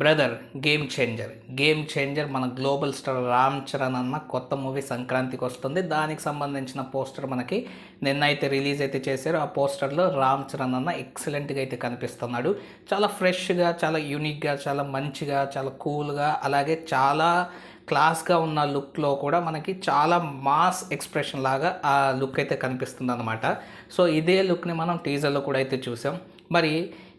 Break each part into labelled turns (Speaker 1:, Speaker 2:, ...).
Speaker 1: Brother game changer. Game changer మన global star Ram Charan అన్న కొత్త మూవీ సంక్రాంతికి వస్తుంది. దానికి సంబంధించిన పోస్టర్ మనకి నిన్న అయితే రిలీజ్ అయితే చేశారు. ఆ పోస్టర్లో రామ్ చరణ్ అన్న ఎక్సలెంట్గా అయితే కనిపిస్తున్నాడు. చాలా ఫ్రెష్గా చాలా యూనిక్గా చాలా మంచిగా చాలా కూల్గా అలాగే చాలా క్లాస్గా ఉన్న లుక్లో కూడా మనకి చాలా మాస్ ఎక్స్ప్రెషన్ లాగా ఆ లుక్ అయితే కనిపిస్తుంది అనమాట సో ఇదే లుక్ని మనం టీజర్లో కూడా అయితే చూసాం. మరి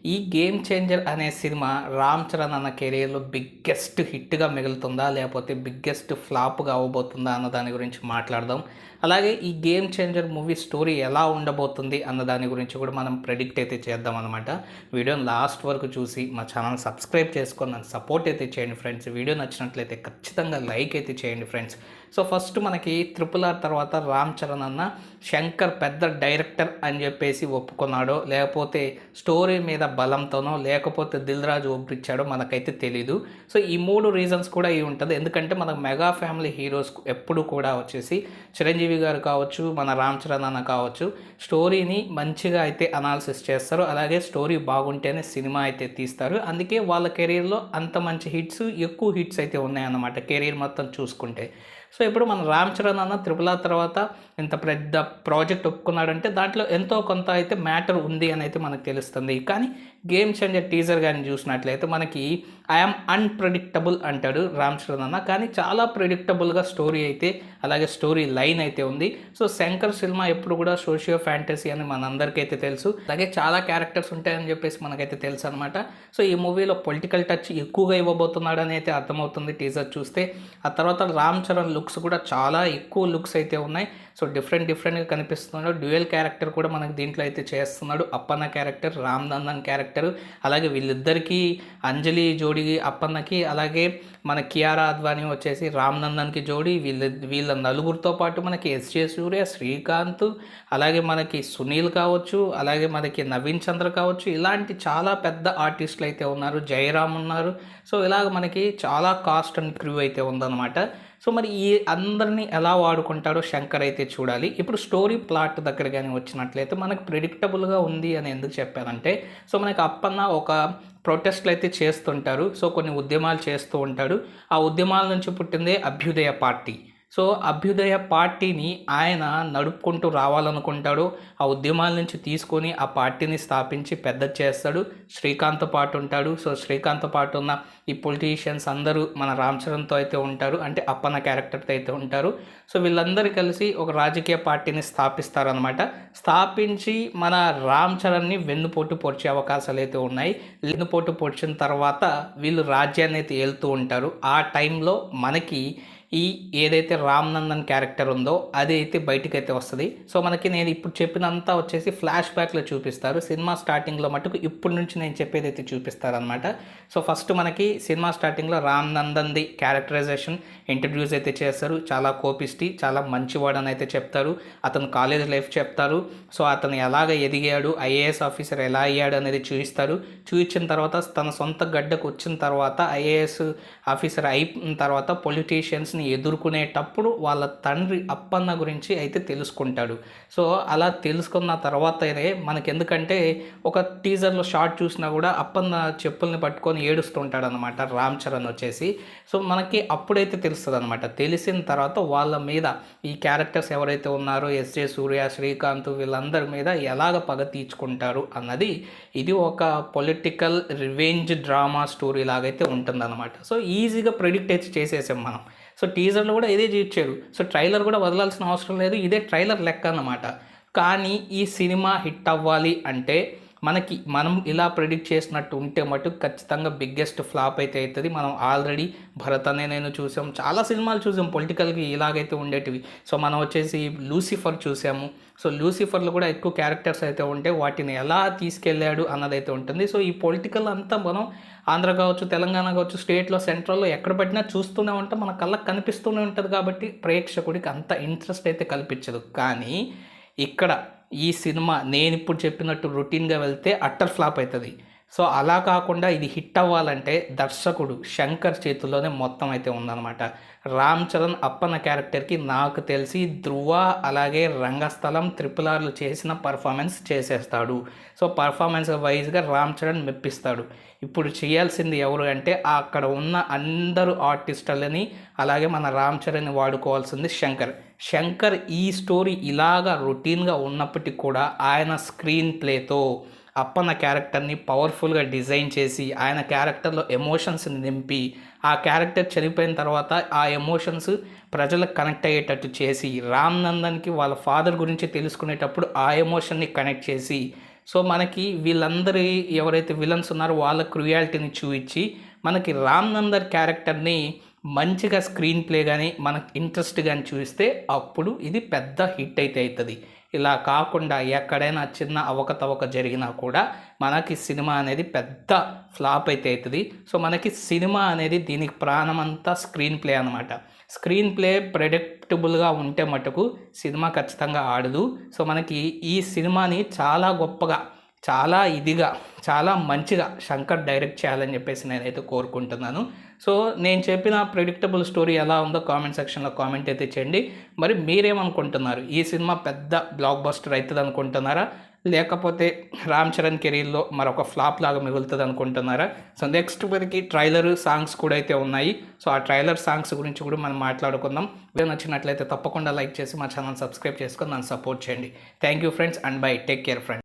Speaker 1: ఈ గేమ్ చేంజర్ అనే సినిమా రామ్ చరణ్ అన్న కెరీర్లో బిగ్గెస్ట్ హిట్గా మిగులుతుందా లేకపోతే బిగ్గెస్ట్ ఫ్లాప్గా అవ్వబోతుందా అన్న దాని గురించి మాట్లాడదాం. అలాగే ఈ గేమ్ చేంజర్ మూవీ స్టోరీ ఎలా ఉండబోతుంది అన్న దాని గురించి కూడా మనం ప్రెడిక్ట్ అయితే చేద్దాం అనమాట వీడియోని లాస్ట్ వరకు చూసి మా ఛానల్ సబ్స్క్రైబ్ చేసుకొని నన్ను సపోర్ట్ అయితే చేయండి ఫ్రెండ్స్ వీడియో నచ్చినట్లయితే ఖచ్చితంగా లైక్ అయితే చేయండి ఫ్రెండ్స్ సో ఫస్ట్ మనకి త్రిపుల్ ఆర్ తర్వాత రామ్ చరణ్ అన్న శంకర్ పెద్ద డైరెక్టర్ అని చెప్పేసి ఒప్పుకున్నాడో లేకపోతే స్టోరీ మీద బలంతోనో లేకపోతే దిల్ రాజు ఒప్పించాడో మనకైతే తెలీదు. సో ఈ మూడు రీజన్స్ కూడా ఇవి ఉంటుంది. ఎందుకంటే మనకు మెగా ఫ్యామిలీ హీరోస్ ఎప్పుడు కూడా వచ్చేసి చిరంజీవి గారు కావచ్చు మన రామ్ చరణ్ అన్న కావచ్చు స్టోరీని మంచిగా అయితే అనాలిసిస్ చేస్తారు. అలాగే స్టోరీ బాగుంటేనే సినిమా అయితే తీస్తారు. అందుకే వాళ్ళ కెరీర్లో అంత మంచి హిట్స్ ఎక్కువ హిట్స్ అయితే ఉన్నాయన్నమాట కెరీర్ మొత్తం చూసుకుంటే. సో ఇప్పుడు మన రామ్ చరణ్ అన్న త్రిపుల తర్వాత ఇంత పెద్ద ప్రాజెక్ట్ ఒప్పుకున్నాడంటే దాంట్లో ఎంతో కొంత అయితే మ్యాటర్ ఉంది అని అయితే మనకు తెలుస్తుంది. కానీ గేమ్ చేంజర్ టీజర్ కానీ చూసినట్లయితే మనకి ఐఎమ్ అన్ప్రెడిక్టబుల్ అంటాడు రామ్ చరణ్ అన్న. కానీ చాలా ప్రిడిక్టబుల్గా స్టోరీ అయితే అలాగే స్టోరీ లైన్ అయితే ఉంది. సో శంకర్ సినిమా ఎప్పుడు కూడా సోషియో ఫ్యాంటసీ అని మనందరికీ అయితే తెలుసు. అలాగే చాలా క్యారెక్టర్స్ ఉంటాయని చెప్పేసి మనకైతే తెలుసు అనమాట సో ఈ మూవీలో పొలిటికల్ టచ్ ఎక్కువగా ఇవ్వబోతున్నాడని అయితే అర్థమవుతుంది టీజర్ చూస్తే. ఆ తర్వాత రామ్ చరణ్ లుక్స్ కూడా చాలా ఎక్కువ లుక్స్ అయితే ఉన్నాయి. సో డిఫరెంట్ డిఫరెంట్గా కనిపిస్తున్నాడు. డ్యూయల్ క్యారెక్టర్ కూడా మనకు దీంట్లో అయితే చేస్తున్నాడు. అప్పన్న క్యారెక్టర్ రామ్ నందన్ క్యారెక్టర్ అలాగే వీళ్ళిద్దరికీ అంజలి జోడి అప్పన్నకి అలాగే మన కియారా అద్వానీ వచ్చేసి రామ్ నందన్కి జోడి. వీళ్ళ వీళ్ళ నలుగురితో పాటు మనకి ఎస్జే సూర్య శ్రీకాంత్ అలాగే మనకి సునీల్ కావచ్చు అలాగే మనకి నవీన్ చంద్ర కావచ్చు. ఇలాంటి చాలా పెద్ద ఆర్టిస్టులు అయితే ఉన్నారు. జయరామ్ ఉన్నారు. సో ఇలాగ మనకి చాలా కాస్ట్ అండ్ క్రూ అయితే ఉందన్నమాట. సో మరి ఈ అందరినీ ఎలా వాడుకుంటాడో శంకర్ అయితే చూడాలి. ఇప్పుడు స్టోరీ ప్లాట్ దగ్గర కానీ వచ్చినట్లయితే మనకు ప్రిడిక్టబుల్గా ఉంది అని ఎందుకు చెప్పారంటే సో మనకి అప్పన్న ఒక ప్రొటెస్ట్లు అయితే చేస్తుంటారు. సో కొన్ని ఉద్యమాలు చేస్తూ ఉంటాడు. ఆ ఉద్యమాల నుంచి పుట్టిందే అభ్యుదయ పార్టీ. సో అభ్యుదయ పార్టీని ఆయన నడుపుకుంటూ రావాలనుకుంటాడు. ఆ ఉద్యమాల నుంచి తీసుకొని ఆ పార్టీని స్థాపించి పెద్ద చేస్తాడు. శ్రీకాంత్ పాటు ఉంటాడు. సో శ్రీకాంత్ పాటు ఉన్న ఈ పొలిటీషియన్స్ అందరూ మన రామ్ చరణ్తో అయితే ఉంటారు. అంటే అప్పన్న క్యారెక్టర్తో అయితే ఉంటారు. సో వీళ్ళందరూ కలిసి ఒక రాజకీయ పార్టీని స్థాపిస్తారనమాట స్థాపించి మన రామ్ చరణ్ని వెన్నుపోటు పొడిచే అవకాశాలు అయితే ఉన్నాయి. వెన్నుపోటు పొడిచిన తర్వాత వీళ్ళు రాజ్యాన్ని అయితే వెళ్తూ ఉంటారు. ఆ టైంలో మనకి ఈ ఏదైతే రామ్ నందన్ క్యారెక్టర్ ఉందో అది అయితే బయటికి అయితే వస్తుంది. సో మనకి నేను ఇప్పుడు చెప్పినంతా వచ్చేసి ఫ్లాష్ బ్యాక్లో చూపిస్తారు. సినిమా స్టార్టింగ్లో మటుకు ఇప్పటి నుంచి నేను చెప్పేది అయితే చూపిస్తారనమాట సో ఫస్ట్ మనకి సినిమా స్టార్టింగ్లో రామ్ నందన్ది క్యారెక్టరైజేషన్ ఇంట్రడ్యూస్ అయితే చేస్తారు. చాలా కోపిస్టి చాలా మంచివాడు అని అయితే చెప్తారు. అతను కాలేజ్ లైఫ్ చెప్తారు. సో అతను ఎలాగ ఎదిగాడు ఐఏఎస్ ఆఫీసర్ ఎలా అయ్యాడు అనేది చూపిస్తారు చూపించిన తర్వాత తన సొంత గడ్డకు వచ్చిన తర్వాత ఐఏఎస్ ఆఫీసర్ అయిన తర్వాత పొలిటీషియన్స్ పొలిటీషియన్స్ని ఎదుర్కొనేటప్పుడు వాళ్ళ తండ్రి అప్పన్న గురించి అయితే తెలుసుకుంటాడు. సో అలా తెలుసుకున్న తర్వాతనే మనకి ఎందుకంటే ఒక టీజర్లో షార్ట్ చూసినా కూడా అప్పన్న చెప్పుల్ని పట్టుకొని ఏడుస్తుంటాడు అనమాట రామ్ చరణ్ వచ్చేసి. సో మనకి అప్పుడైతే తెలుస్తుంది అనమాట తెలిసిన తర్వాత వాళ్ళ మీద ఈ క్యారెక్టర్స్ ఎవరైతే ఉన్నారో ఎస్జే సూర్య శ్రీకాంత్ వీళ్ళందరి మీద ఎలాగ పగ తీర్చుకుంటారు అన్నది ఇది ఒక పొలిటికల్ రివెంజ్ డ్రామా స్టోరీ లాగైతే ఉంటుందన్నమాట. సో ఈజీగా ప్రిడిక్ట్ అయితే చేసేసాం మనం. సో టీజర్లో కూడా ఇదే చూపించారు సో ట్రైలర్ కూడా వదలాల్సిన అవసరం లేదు. ఇదే ట్రైలర్ లెక్క అన్నమాట. కానీ ఈ సినిమా హిట్ అవ్వాలి అంటే మనకి మనం ఇలా ప్రిడిక్ట్ చేసినట్టు ఉంటే మటుకు ఖచ్చితంగా బిగ్గెస్ట్ ఫ్లాప్ అయితే అవుతుంది. మనం ఆల్రెడీ భరత్ అనే నేను చూసాం. చాలా సినిమాలు చూసాం. పొలిటికల్కి ఇలాగైతే ఉండేటివి. సో మనం వచ్చేసి లూసిఫర్ చూసాము. సో లూసిఫర్లో కూడా ఎక్కువ క్యారెక్టర్స్ అయితే ఉంటే వాటిని ఎలా తీసుకెళ్ళాడు అన్నదైతే ఉంటుంది. సో ఈ పొలిటికల్ అంతా మనం ఆంధ్ర కావచ్చు తెలంగాణ కావచ్చు స్టేట్లో సెంట్రల్లో ఎక్కడ పడినా చూస్తూనే ఉంటాం. మన కళ్ళకి కనిపిస్తూనే ఉంటుంది కాబట్టి ప్రేక్షకుడికి అంత ఇంట్రెస్ట్ అయితే కల్పించదు. కానీ ఇక్కడ ఈ సినిమా నేను ఇప్పుడు చెప్పినట్టు రొటీన్గా వెళ్తే అట్టర్ ఫ్లాప్ అవుతుంది. సో అలా కాకుండా ఇది హిట్ అవ్వాలంటే దర్శకుడు శంకర్ చేతుల్లోనే మొత్తం అయితే ఉందన్నమాట. రామ్ చరణ్ అప్పన్న క్యారెక్టర్కి నాకు తెలిసి ధృవ అలాగే రంగస్థలం త్రిపుల్ ఆర్లు చేసిన పర్ఫార్మెన్స్ చేసేస్తాడు. సో పర్ఫార్మెన్స్ వైజ్గా రామ్ చరణ్ మెప్పిస్తాడు. ఇప్పుడు చేయాల్సింది ఎవరు అంటే అక్కడ ఉన్న అందరు ఆర్టిస్టులని అలాగే మన రామ్ చరణ్ని వాడుకోవాల్సింది శంకర్. శంకర్ ఈ స్టోరీ ఇలాగా రొటీన్గా ఉన్నప్పటికీ కూడా ఆయన స్క్రీన్ ప్లేతో అప్పన్న క్యారెక్టర్ని పవర్ఫుల్గా డిజైన్ చేసి ఆయన క్యారెక్టర్లో ఎమోషన్స్ని నింపి ఆ క్యారెక్టర్ చనిపోయిన తర్వాత ఆ ఎమోషన్స్ ప్రజలకు కనెక్ట్ అయ్యేటట్టు చేసి రామ్ నందన్కి వాళ్ళ ఫాదర్ గురించి తెలుసుకునేటప్పుడు ఆ ఎమోషన్ని కనెక్ట్ చేసి సో మనకి వీళ్ళందరి ఎవరైతే విలన్స్ ఉన్నారో వాళ్ళ క్రుయాలిటీని చూపించి మనకి రామ్ నందర్ క్యారెక్టర్ని మంచిగా స్క్రీన్ ప్లే కానీ మనకు ఇంట్రెస్ట్ కానీ చూస్తే అప్పుడు ఇది పెద్ద హిట్ అయితే అవుతుంది. ఇలా కాకుండా ఎక్కడైనా చిన్న అవకతవక జరిగినా కూడా మనకి సినిమా అనేది పెద్ద ఫ్లాప్ అయితే అవుతుంది. సో మనకి సినిమా అనేది దీనికి ప్రాణమంతా స్క్రీన్ ప్లే అనమాట స్క్రీన్ ప్లే ప్రెడిక్టబుల్గా ఉంటే మటుకు సినిమా ఖచ్చితంగా ఆడదు. సో మనకి ఈ సినిమాని చాలా గొప్పగా చాలా ఇదిగా చాలా మంచిగా శంకర్ డైరెక్ట్ చేయాలని చెప్పేసి నేనైతే కోరుకుంటున్నాను. సో నేను చెప్పిన ప్రిడిక్టబుల్ స్టోరీ ఎలా ఉందో కామెంట్ సెక్షన్లో కామెంట్ అయితే చేయండి. మరి మీరేమనుకుంటున్నారు? ఈ సినిమా పెద్ద బ్లాక్ బస్టర్ అవుతుంది అనుకుంటున్నారా లేకపోతే రామ్ చరణ్ కెరీర్లో మరొక ఫ్లాప్ లాగా మిగులుతుంది అనుకుంటున్నారా సో నెక్స్ట్ వరకు ట్రైలర్ సాంగ్స్ కూడా అయితే ఉన్నాయి. సో ఆ ట్రైలర్ సాంగ్స్ గురించి కూడా మనం మాట్లాడుకుందాం. వీడియో నచ్చినట్లయితే తప్పకుండా లైక్ చేసి మా ఛానల్ సబ్స్క్రైబ్ చేసుకొని నన్ను సపోర్ట్ చేయండి. Thank you friends and bye take care friends